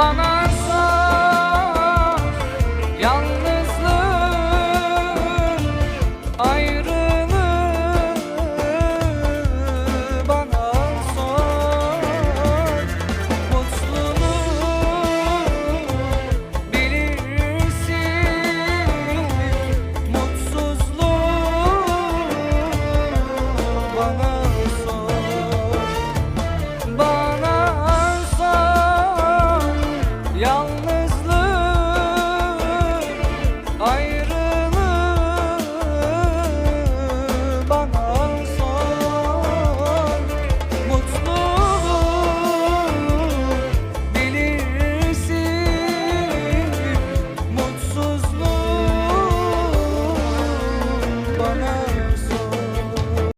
bana sor. Yalnız I